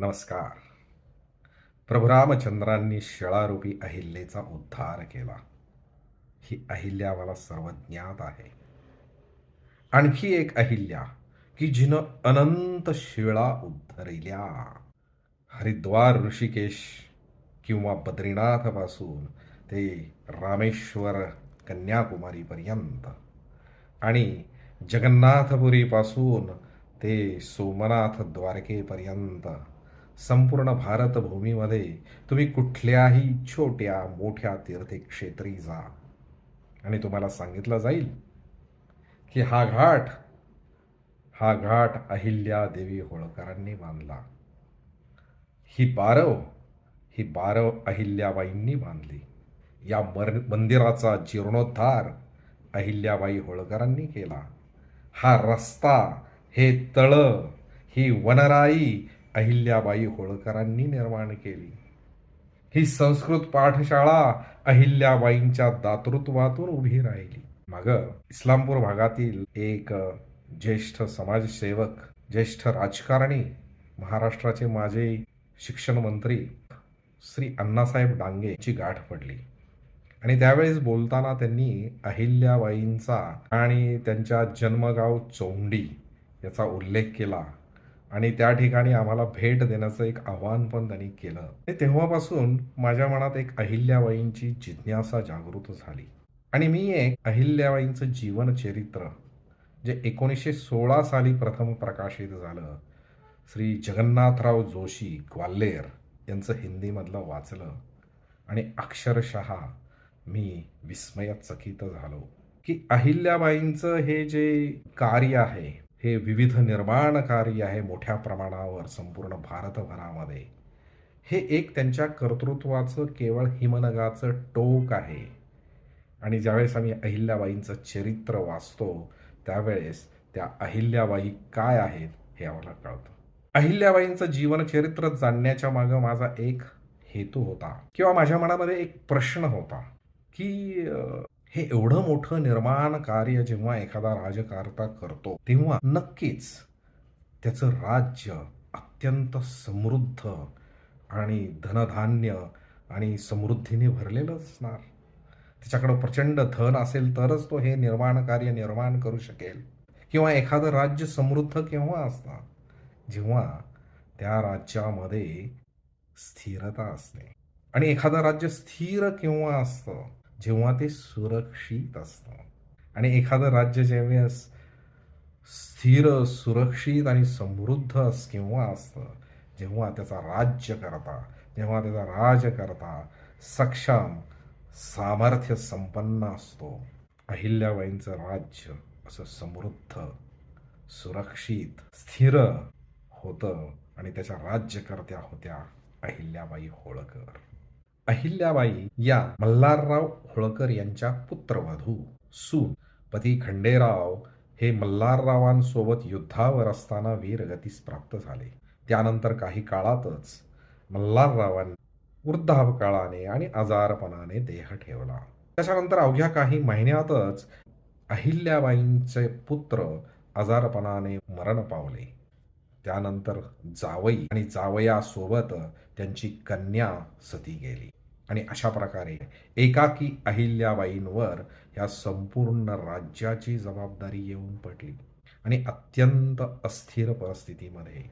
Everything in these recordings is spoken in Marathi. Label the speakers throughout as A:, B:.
A: नमस्कार. प्रभुरामचंद्रांनी शेळारूपी शिळारूपी अहिल्याचा उद्धार केला. ही अहिल्या मला सर्वज्ञात आहे. आणखी एक अहिल्या की जिनं अनंत शिळा उद्धरिल्या. हरिद्वार ऋषिकेश किंवा बद्रीनाथपासून ते रामेश्वर कन्याकुमारीपर्यंत. आणि जगन्नाथपुरीपासून ते सोमनाथ द्वारकेपर्यंत. संपूर्ण भारतभूमीमध्ये तुम्ही कुठल्याही छोट्या मोठ्या तीर्थक्षेत्री जा. आणि तुम्हाला सांगितलं जाईल की हा घाट हा घाट अहिल्या देवी होळकरांनी बांधला. ही बारव ही बारव अहिल्याबाईंनी बांधली. या मर मंदिराचा जीर्णोद्धार अहिल्याबाई होळकरांनी केला. हा रस्ता हे तळ ही वनराई अहिल्याबाई होळकरांनी निर्माण केली. ही संस्कृत पाठशाळा अहिल्याबाईंच्या दातृत्वातून उभी राहिली. मग इस्लामपूर भागातील एक ज्येष्ठ समाजसेवक ज्येष्ठ राजकारणी महाराष्ट्राचे माझे शिक्षण मंत्री श्री अण्णासाहेब डांगे यांची गाठ पडली. आणि त्यावेळेस बोलताना त्यांनी अहिल्याबाईंचा आणि त्यांच्या जन्मगाव चौंडी याचा उल्लेख केला. आणि त्या ठिकाणी आम्हाला भेट देण्याचं एक आव्हान पण त्यांनी केलं. तेव्हापासून माझ्या मनात एक अहिल्याबाईंची जिज्ञासा जागृत झाली. आणि मी एक अहिल्याबाईंचं जीवनचरित्र जे एकोणीसशे सोळा साली प्रथम प्रकाशित झालं श्री जगन्नाथराव जोशी ग्वाल्हेर यांचं हिंदीमधलं वाचलं. आणि अक्षरशः मी विस्मयचकित झालो की अहिल्याबाईंचं हे जे कार्य आहे हे विविध निर्माण कार्य आहे मोठ्या प्रमाणावर संपूर्ण भारतभरामध्ये. हे एक त्यांच्या कर्तृत्वाचं केवळ हिमनगाचं टोक आहे. आणि ज्यावेळेस आम्ही अहिल्याबाईंचं चरित्र वाचतो त्यावेळेस त्या अहिल्याबाई काय आहेत हे आम्हाला कळतं. अहिल्याबाईंचं जीवनचरित्र जाणण्याच्या मागं माझा एक हेतू होता किंवा माझ्या मनामध्ये एक प्रश्न होता की हे एवढं मोठं निर्माण कार्य जेव्हा एखादा राजकारता करतो तेव्हा नक्कीच त्याचं राज्य अत्यंत समृद्ध आणि धनधान्य आणि समृद्धीने भरलेलं असणार. त्याच्याकडं प्रचंड धन असेल तरच तो हे निर्माण कार्य निर्माण करू शकेल. किंवा एखादं राज्य समृद्ध केव्हा असतं जेव्हा त्या राज्यामध्ये स्थिरता असते. आणि एखादं राज्य स्थिर केव्हा असतं? जेव्हा ते सुरक्षित असतं. आणि एखादं राज्य जेव्हा स्थिर सुरक्षित आणि समृद्ध अस- केव्हा असतं? जेव्हा त्याचा राज्य करता जेव्हा त्याचा राजकर्ता सक्षम सामर्थ्य संपन्न असतो. अहिल्याबाईंचं राज्य असं समृद्ध सुरक्षित स्थिर होतं आणि त्याच्या राज्यकर्त्या होत्या अहिल्याबाई होळकर. अहिल्याबाई या मल्हारराव होळकर यांच्या पुत्रवधू. सून पती खंडेराव हे मल्हाररावांसोबत युद्धावर असताना वीरगतीस प्राप्त झाले. त्यानंतर काही काळातच मल्हाररावांनी वृद्धापकाळाने आणि आजारपणाने देह ठेवला. त्याच्यानंतर अवघ्या काही महिन्यातच अहिल्याबाईंचे पुत्र आजारपणाने मरण पावले. त्यानंतर जावई आणि जावयासोबत त्यांची कन्या सती गेली. आणि अशा प्रकारे एकाकी अहिल्याबाईंवर ह्या संपूर्ण राज्याची जबाबदारी येऊन पडली. आणि अत्यंत अस्थिर परिस्थितीमध्ये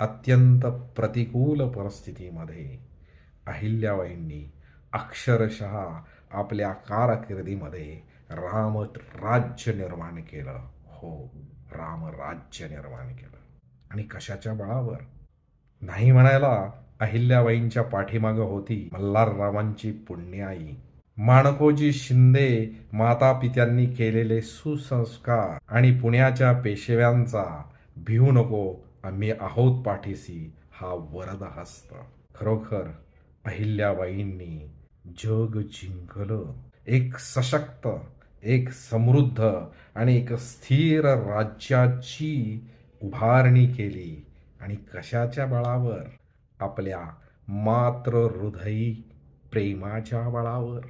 A: अत्यंत प्रतिकूल परिस्थितीमध्ये अहिल्याबाईंनी अक्षरशः आपल्या कारकिर्दीमध्ये राम राज्य निर्माण केलं. हो राम राज्य निर्माण केलं. आणि कशाच्या बळावर? नाही म्हणायला अहिल्याबाईंच्या पाठीमागं होती मल्हाररावांची पुण्याई. माणकोजी शिंदे माता पित्यांनी केलेले सुसंस्कार आणि पुण्याच्या पेशव्यांचा भिवू नको आम्ही आहोत पाठीसी हा वरद हस्त खरोखर अहिल्याबाईंनी जग जिंकलं. एक सशक्त एक समृद्ध आणि एक स्थिर राज्याची उभारणी केली आणि कशाच्या बळावर? आपल्या मात्र हृदयी प्रेमाच्या बळावर.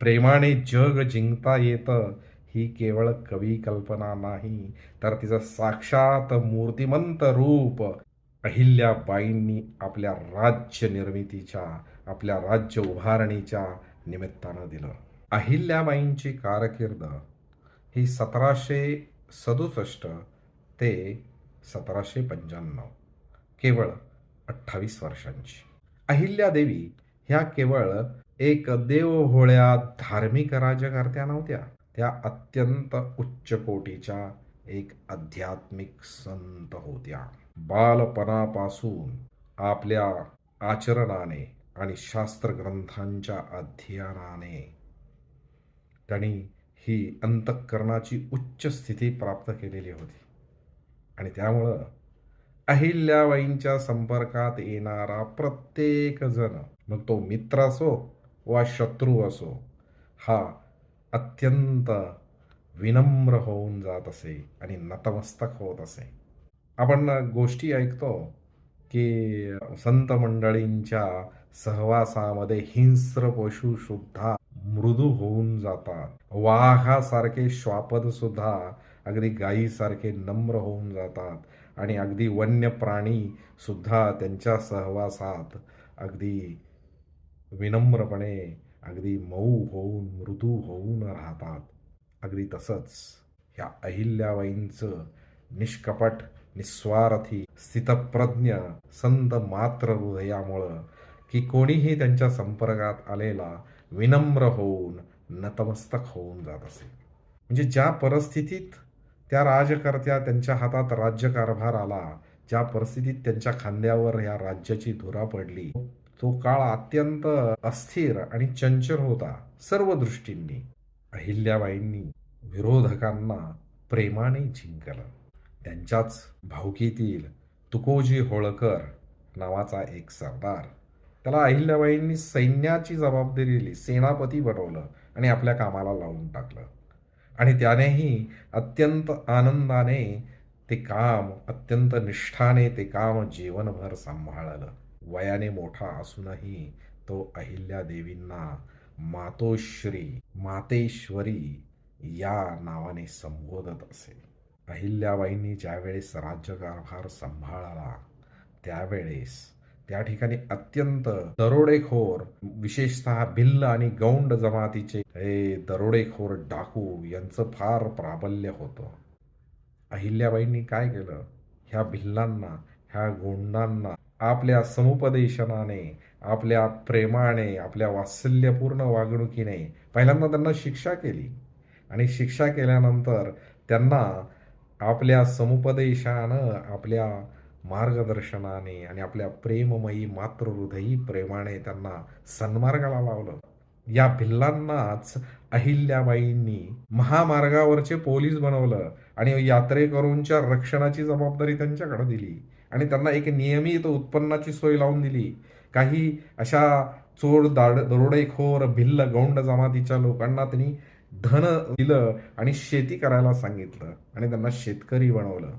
A: प्रेमाने जग जिंकता येतं ही केवळ कवी कल्पना नाही तर तिचं साक्षात मूर्तिमंत रूप अहिल्याबाईंनी आपल्या राज्य निर्मितीच्या आपल्या राज्य उभारणीच्या निमित्तानं दिलं. अहिल्याबाईंची कारकीर्द ही सतराशे सदुसष्ट ते सतराशे पंच्याण्णव. केवळ अठ्ठावीस वर्षांची. अहिल्या देवी ह्या केवळ एक देवहोळ्या धार्मिक राज्यकर्त्या नव्हत्या. त्या अत्यंत उच्च कोटीच्या एक आध्यात्मिक संत होत्या. बालपणापासून आपल्या आचरणाने आणि शास्त्रग्रंथांच्या अध्ययनाने त्यांनी ही अंतःकरणाची उच्च स्थिती प्राप्त केलेली होती. आणि त्यामुळं अहिल्याबाईंच्या संपर्कात येणारा प्रत्येकजण मग तो मित्र असो वा शत्रू असो हा अत्यंत विनम्र होऊन जात असे आणि नतमस्तक होत असे. आपण गोष्टी ऐकतो की संत मंडळींच्या सहवासामध्ये हिंस्र पशु सुद्धा मृदू होऊन जातात. वाघासारखे श्वापद सुद्धा अगदी गायीसारखे नम्र होऊन जातात आणि अगदी वन्य प्राणी सुद्धा त्यांच्या सहवासात अगदी विनम्रपणे अगदी मऊ होऊन मृदू होऊन राहतात. अगदी तसंच ह्या अहिल्याबाईंचं निष्कपट निस्वार्थी स्थितप्रज्ञ संत मात्र हृदयामुळं की कोणीही त्यांच्या संपर्कात आलेला विनम्र होऊन नतमस्तक होऊन जात असे. म्हणजे ज्या परिस्थितीत त्या राजकर्त्या त्यांच्या हातात राज्यकारभार आला. ज्या परिस्थितीत त्यांच्या खांद्यावर या राज्याची धुरा पडली तो काळ अत्यंत अस्थिर आणि चंचल होता सर्व दृष्टींनी. अहिल्याबाईंनी विरोधकांना प्रेमाने जिंकलं. त्यांच्याच भावकीतील तुकोजी होळकर नावाचा एक सरदार त्याला अहिल्याबाईंनी सैन्याची जबाबदारी दिली सेनापती बनवलं आणि आपल्या कामाला लावून टाकलं. आणि त्यानेही अत्यंत आनंदाने ते काम अत्यंत निष्ठाने ते काम जीवनभर सांभाळलं. वयाने मोठा असूनही तो अहिल्या देवींना मातोश्री मातेश्वरी या नावाने संबोधत असे. अहिल्याबाईंनी ज्यावेळेस राज्यकारभार सांभाळला त्यावेळेस त्या ठिकाणी अत्यंत दरोडेखोर विशेषतः भिल्ल आणि गौंड जमातीचे हे दरोडेखोर डाकू यांचं फार प्राबल्य होतं. अहिल्याबाईंनी काय केलं? ह्या भिल्लांना ह्या गोंडांना आपल्या समुपदेशनाने आपल्या प्रेमाने आपल्या वात्सल्यपूर्ण वागणुकीने पहिल्यांदा त्यांना शिक्षा केली. आणि शिक्षा केल्यानंतर त्यांना आपल्या समुपदेशानं आपल्या मार्गदर्शनाने आणि आपल्या प्रेममयी मातृहृदयी प्रेमाने त्यांना सन्मार्गाला लावलं. या भिल्लांनाच अहिल्याबाईंनी महामार्गावरचे पोलीस बनवलं आणि यात्रेकरूंच्या रक्षणाची जबाबदारी त्यांच्याकडे दिली आणि त्यांना एक नियमित उत्पन्नाची सोय लावून दिली. काही अशा चोर दाड दरोडेखोर भिल्ल गौंड जमातीच्या लोकांना त्यांनी धन दिलं आणि शेती करायला सांगितलं आणि त्यांना शेतकरी बनवलं.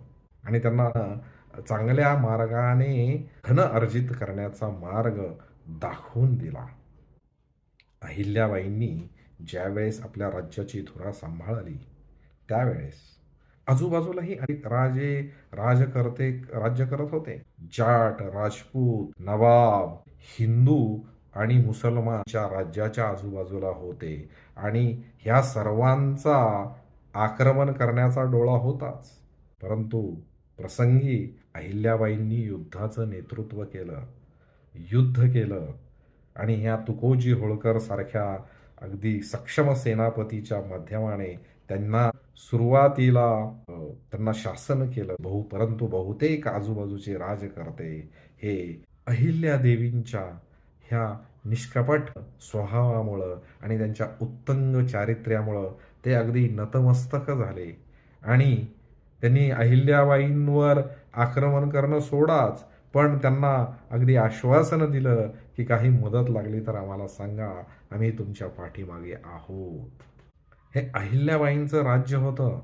A: आणि त्यांना चांगल्या मार्गाने धन अर्जित करण्याचा मार्ग दाखवून दिला. अहिल्याबाईंनी ज्यावेळेस आपल्या राज्याची धुरा सांभाळली त्यावेळेस आजूबाजूलाही अनेक राजे राजकर्ते राज्य करत होते. जाट राजपूत नवाब हिंदू आणि मुसलमानच्या राज्याच्या आजूबाजूला होते आणि ह्या सर्वांचा आक्रमण करण्याचा डोळा होताच. परंतु प्रसंगी अहिल्याबाईंनी युद्धाचं नेतृत्व केलं युद्ध केलं आणि ह्या तुकोजी होळकर सारख्या अगदी सक्षम सेनापतीच्या माध्यमाने त्यांना सुरुवातीला त्यांना शासन केलं. बहु परंतु बहुतेक आजूबाजूचे राजकर्ते हे अहिल्या देवींच्या ह्या निष्कपट स्वभावामुळं आणि त्यांच्या उत्तंग चारित्र्यामुळं ते अगदी नतमस्तक झाले. आणि त्यांनी अहिल्याबाईंवर आक्रमण करणं सोडाच. पण त्यांना अगदी आश्वासन दिलं की काही मदत लागली तर आम्हाला सांगा आम्ही तुमच्या पाठीमागे आहोत. हे अहिल्याबाईंचं राज्य होतं.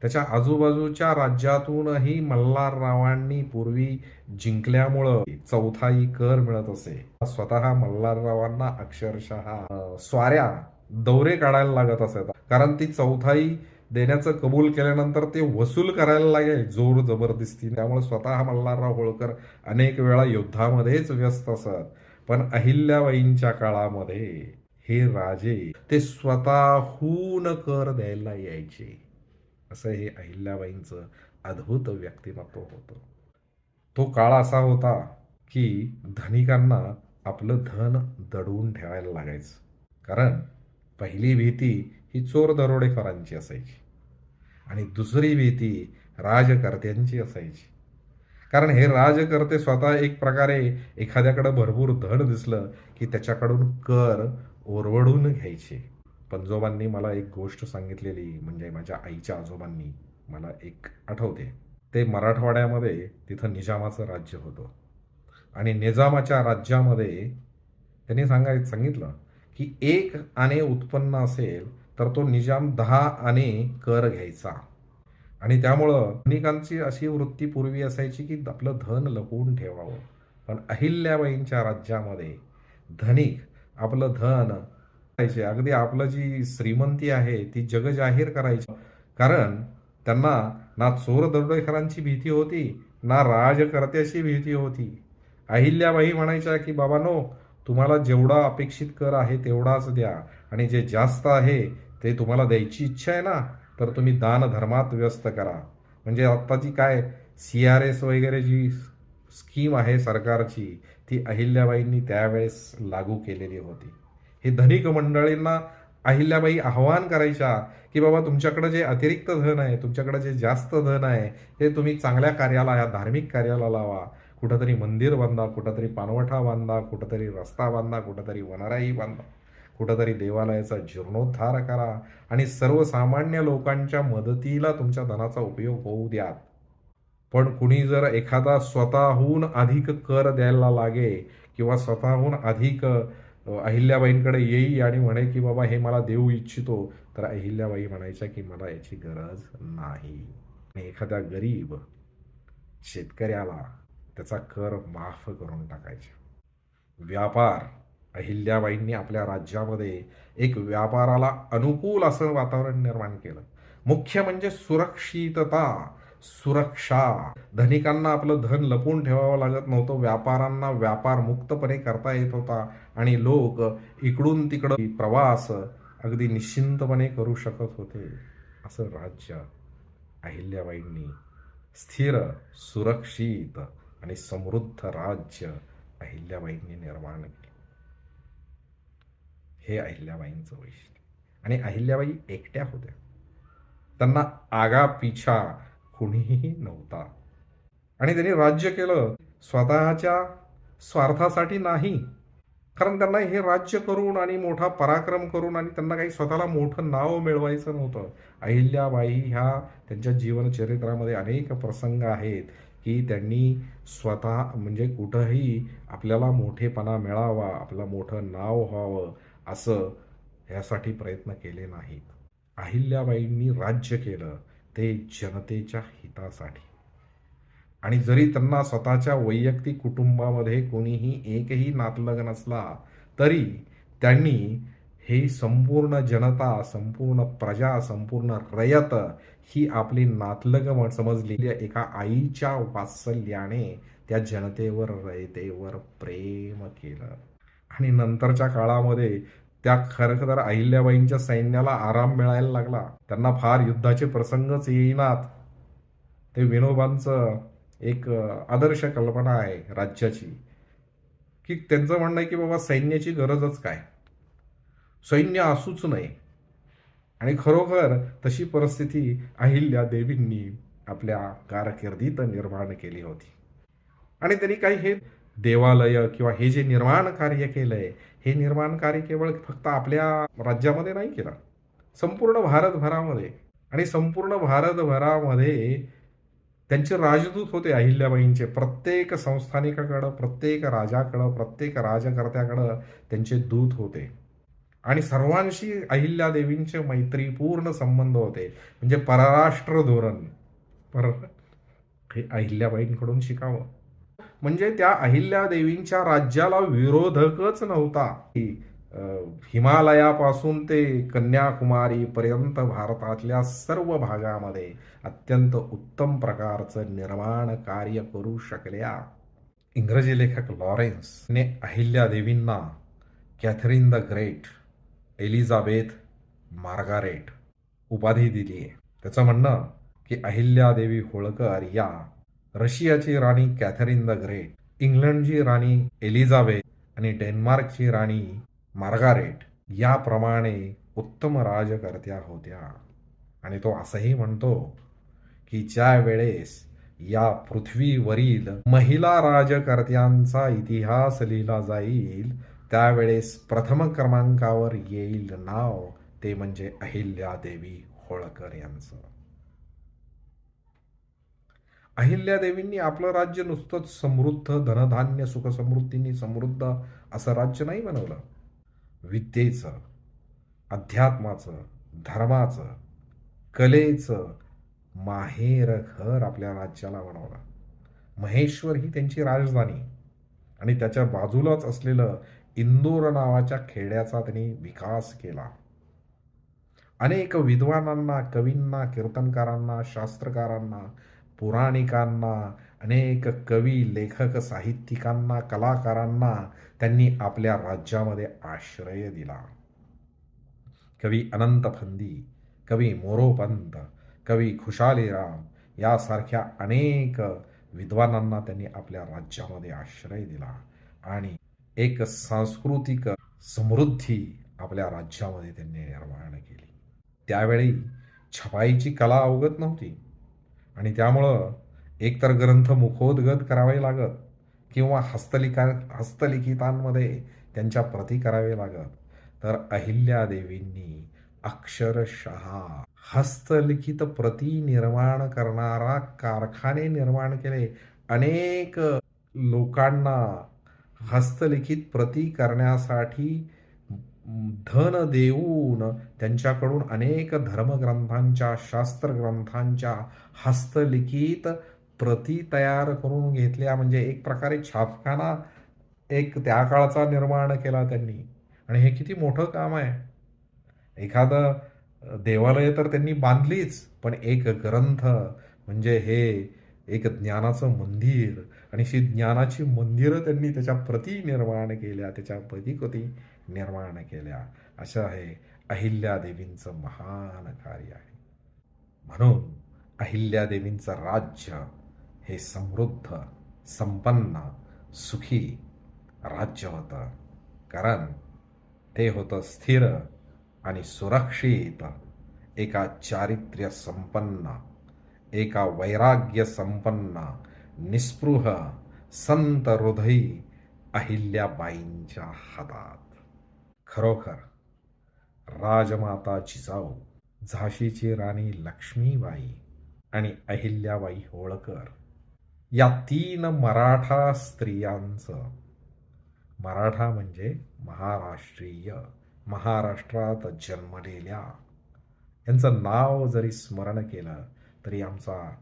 A: त्याच्या आजूबाजूच्या राज्यातूनही मल्हाररावांनी पूर्वी जिंकल्यामुळं चौथाई कर मिळत असे. स्वतः मल्हाररावांना अक्षरशः स्वाऱ्या दौरे काढायला लागत असत कारण ती चौथाई देण्याचं कबूल केल्यानंतर ते वसूल करायला लागेल जोर जबरदस्ती. त्यामुळे स्वतः मल्हारराव होळकर अनेक वेळा युद्धामध्येच व्यस्त असत. पण अहिल्याबाईंच्या काळामध्ये हे राजे ते स्वतःहून कर द्यायला यायचे. असं हे अहिल्याबाईंचं अद्भुत व्यक्तिमत्व होतं. तो काळ असा होता की धनिकांना आपलं धन दडवून ठेवायला लागायचं. कारण पहिली भीती ही चोर दरोडेखोरांची असायची. आणि दुसरी भीती राजकर्त्यांची असायची. कारण हे राजकर्ते स्वतः एक प्रकारे एखाद्याकडं भरपूर धन दिसलं की त्याच्याकडून कर ओरवडून घ्यायचे. पंजोबांनी मला एक गोष्ट सांगितलेली म्हणजे माझ्या आईच्या आजोबांनी मला एक आठवते. ते मराठवाड्यामध्ये तिथं निजामाचं राज्य होतं. आणि निजामाच्या राज्यामध्ये त्यांनी सांगाय सांगितलं की एक आणे उत्पन्न असेल तर तो निजाम दहा आणे कर घ्यायचा. आणि त्यामुळं धनिकांची अशी वृत्ती पूर्वी असायची की आपलं धन लपवून ठेवावं. पण अहिल्याबाईंच्या राज्यामध्ये धनिक आपलं धन करायचे. अगदी आपलं जी श्रीमंती आहे ती जग जाहीर करायची. कारण त्यांना ना चोर दरोडेखोरांची भीती होती ना राजकर्त्याची भीती होती. अहिल्याबाई म्हणायच्या की बाबानो तुम्हाला जेवढा अपेक्षित कर आहे तेवढाच द्या. आणि जे जास्त आहे ते तुम्हाला द्यायची इच्छा आहे ना तर तुम्ही दानधर्मात व्यस्त करा. म्हणजे आत्ताची काय सी आर एस वगैरे जी स्कीम आहे सरकारची ती अहिल्याबाईंनी त्यावेळेस लागू केलेली होती. हे धनिक मंडळींना अहिल्याबाई आव्हान करायच्या की बाबा तुमच्याकडे जे अतिरिक्त धन आहे तुमच्याकडे जे जास्त धन आहे ते तुम्ही चांगल्या कार्याला या धार्मिक कार्याला लावा. कुठंतरी मंदिर बांधा कुठंतरी पानवठा बांधा कुठंतरी रस्ता बांधा कुठंतरी वनराई बांधा. कुठंतरी देवालयाचा जीर्णोद्धार करा आणि सर्वसामान्य लोकांच्या मदतीला तुमच्या धनाचा उपयोग होऊ द्या पण कुणी जर एखादा स्वतःहून अधिक कर द्यायला लागे किंवा स्वतःहून अधिक अहिल्याबाईंकडे येई आणि म्हणे की बाबा हे मला देऊ इच्छितो तर अहिल्याबाई म्हणायच्या की मला याची गरज नाही. आणि एखाद्या गरीब शेतकऱ्याला त्याचा कर माफ करून टाकायचा. व्यापार अहिल्याबाईंनी आपल्या राज्यामध्ये एक व्यापाराला अनुकूल असं वातावरण निर्माण केलं. मुख्य म्हणजे सुरक्षितता सुरक्षा. धनिकांना आपलं धन लपून ठेवावं लागत नव्हतं. व्यापारांना व्यापार मुक्तपणे करता येत होता आणि लोक इकडून तिकडं प्रवास अगदी निश्चिंतपणे करू शकत होते असं राज्य अहिल्याबाईंनी. स्थिर सुरक्षित आणि समृद्ध राज्य अहिल्याबाईंनी निर्माण केलं. हे अहिल्याबाईंचं वैशिष्ट्य. आणि अहिल्याबाई एकट्या होत्या. त्यांना आगा पिछा कुणीही नव्हता. आणि त्यांनी राज्य केलं स्वतःच्या स्वार्थासाठी नाही. कारण त्यांना हे राज्य करून आणि मोठा पराक्रम करून आणि त्यांना काही स्वतःला मोठं नाव मिळवायचं नव्हतं. अहिल्याबाई ह्या त्यांच्या जीवनचरित्रामध्ये अनेक प्रसंग आहेत की त्यांनी स्वतः म्हणजे कुठंही आपल्याला मोठेपणा मिळावा आपलं मोठं नाव व्हावं असं ह्यासाठी प्रयत्न केले नाहीत. अहिल्याबाईंनी राज्य केलं ते जनतेच्या हितासाठी. आणि जरी त्यांना स्वतःच्या वैयक्तिक कुटुंबामध्ये कोणीही एकही नातलग नसला तरी त्यांनी ही संपूर्ण जनता संपूर्ण प्रजा संपूर्ण रयत ही आपली नातलग समजलेली एका आईच्या वात्सल्याने त्या जनतेवर रयतेवर प्रेम केलं. आणि नंतरच्या काळामध्ये त्या खरं तर अहिल्याबाईंच्या सैन्याला आराम मिळायला लागला. त्यांना फार युद्धाचे प्रसंगच येईनात. ते विनोबांचं एक आदर्श कल्पना आहे राज्याची. की त्यांचं म्हणणं आहे की बाबा सैन्याची गरजच काय? सैन्य असूच नाही आणि खरोखर तशी परिस्थिती अहिल्या देवींनी आपल्या कारकिर्दीत निर्माण केली होती. आणि त्यांनी काही हे देवालय किंवा हे जे निर्माण कार्य केलंय हे निर्माण कार्य केवळ फक्त आपल्या राज्यामध्ये नाही केलं संपूर्ण भारतभरामध्ये. आणि संपूर्ण भारतभरामध्ये त्यांचे राजदूत होते अहिल्याबाईंचे. प्रत्येक संस्थानिकाकडं प्रत्येक राजाकडं प्रत्येक राजकर्त्याकडं त्यांचे दूत होते. आणि सर्वांशी अहिल्यादेवींचे मैत्रीपूर्ण संबंध होते. म्हणजे परराष्ट्र धोरण. पर हे अहिल्याबाईंकडून शिकावं. म्हणजे त्या अहिल्यादेवींच्या राज्याला विरोधकच नव्हता. की हिमालयापासून ते कन्याकुमारी पर्यंत भारतातल्या सर्व भागामध्ये अत्यंत उत्तम प्रकारचं निर्माण कार्य करू शकल्या. इंग्रजी लेखक लॉरेन्सने Ahilya देवींना Catherine the Great Elizabeth Margaret उपाधी दिली आहे त्याचं म्हणणं की अहिल्यादेवी होळकर या रशियाची राणी कॅथरीन द ग्रेट इंग्लंडची राणी एलिझाबेथ आणि डेन्मार्कची राणी मार्गारेट याप्रमाणे उत्तम राजकर्त्या होत्या. आणि तो असंही म्हणतो की ज्या वेळेस या पृथ्वीवरील महिला राजकर्त्यांचा इतिहास लिहिला जाईल त्यावेळेस प्रथम क्रमांकावर येईल नाव ते म्हणजे अहिल्यादेवी होळकर यांचं. अहिल्यादेवींनी आपलं राज्य नुसतंच समृद्ध धनधान्य सुखसमृद्धींनी समृद्ध असं राज्य नाही बनवलं. विद्येचं अध्यात्माचं धर्माचं कलेचं माहेर घर आपल्या राज्याला बनवलं. महेश्वर ही त्यांची राजधानी आणि त्याच्या बाजूलाच असलेलं इंदोर नावाच्या खेड्याचा त्यांनी विकास केला. अनेक विद्वानांना कवींना कीर्तनकारांना शास्त्रकारांना पुराणिकांना अनेक कवी लेखक साहित्यिकांना कलाकारांना त्यांनी आपल्या राज्यामध्ये आश्रय दिला. कवी अनंत फंदी कवी मोरोपंत कवी खुशालीराम यासारख्या अनेक विद्वानांना त्यांनी आपल्या राज्यामध्ये आश्रय दिला आणि एक सांस्कृतिक समृद्धी आपल्या राज्यामध्ये त्यांनी निर्माण केली. त्यावेळी छपाईची कला अवगत नव्हती. आणि त्यामुळं एकतर ग्रंथ मुखोद्गत करावे लागत किंवा हस्तलिखा हस्तलिखितांमध्ये त्यांच्या प्रती करावे लागत. तर अहिल्यादेवींनी अक्षरशः हस्तलिखित प्रती निर्माण करणारा कारखाने निर्माण केले. अनेक लोकांना हस्तलिखित प्रती करण्यासाठी धन देऊन त्यांच्याकडून अनेक धर्मग्रंथांच्या शास्त्रग्रंथांच्या हस्तलिखित प्रती तयार करून घेतल्या. म्हणजे एक प्रकारे छापखाना एक त्या काळचा निर्माण केला त्यांनी. आणि हे किती मोठं काम आहे. एखादं देवालय तर त्यांनी बांधलीच पण एक ग्रंथ म्हणजे हे एक ज्ञानाचं मंदिर. आणि ही ज्ञानाची मंदिरं त्यांनी त्याच्या प्रती निर्माण केल्या त्याच्या प्रतिकृती. निर्माण केल्या. असं हे अहिल्यादेवींचं महान कार्य आहे. म्हणून अहिल्यादेवींचं राज्य हे समृद्ध संपन्न सुखी राज्य होतं. कारण ते होतं स्थिर आणि सुरक्षित. एका चारित्र्य संपन्न एका वैराग्य संपन्न निस्पृह संत हृदयी अहिल्याबाईंच्या हातात. खरोखर राजमाता जिजाऊ झाशीची राणी लक्ष्मीबाई आणि अहिल्याबाई होळकर या तीन मराठा स्त्रियांचं. मराठा म्हणजे महाराष्ट्रीय महाराष्ट्रात जन्मलेल्या. यांचं नाव जरी स्मरण केलं तरी आमचा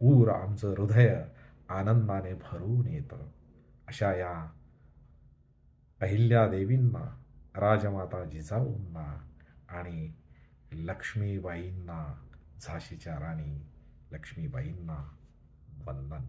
A: ऊर आमचं हृदय आनंदाने भरून येतं. अशा या अहिल्यादेवींना राजमाता जिजाऊंना आणि लक्ष्मीबाईंना झाशीच्या राणी लक्ष्मीबाईंना वंदन.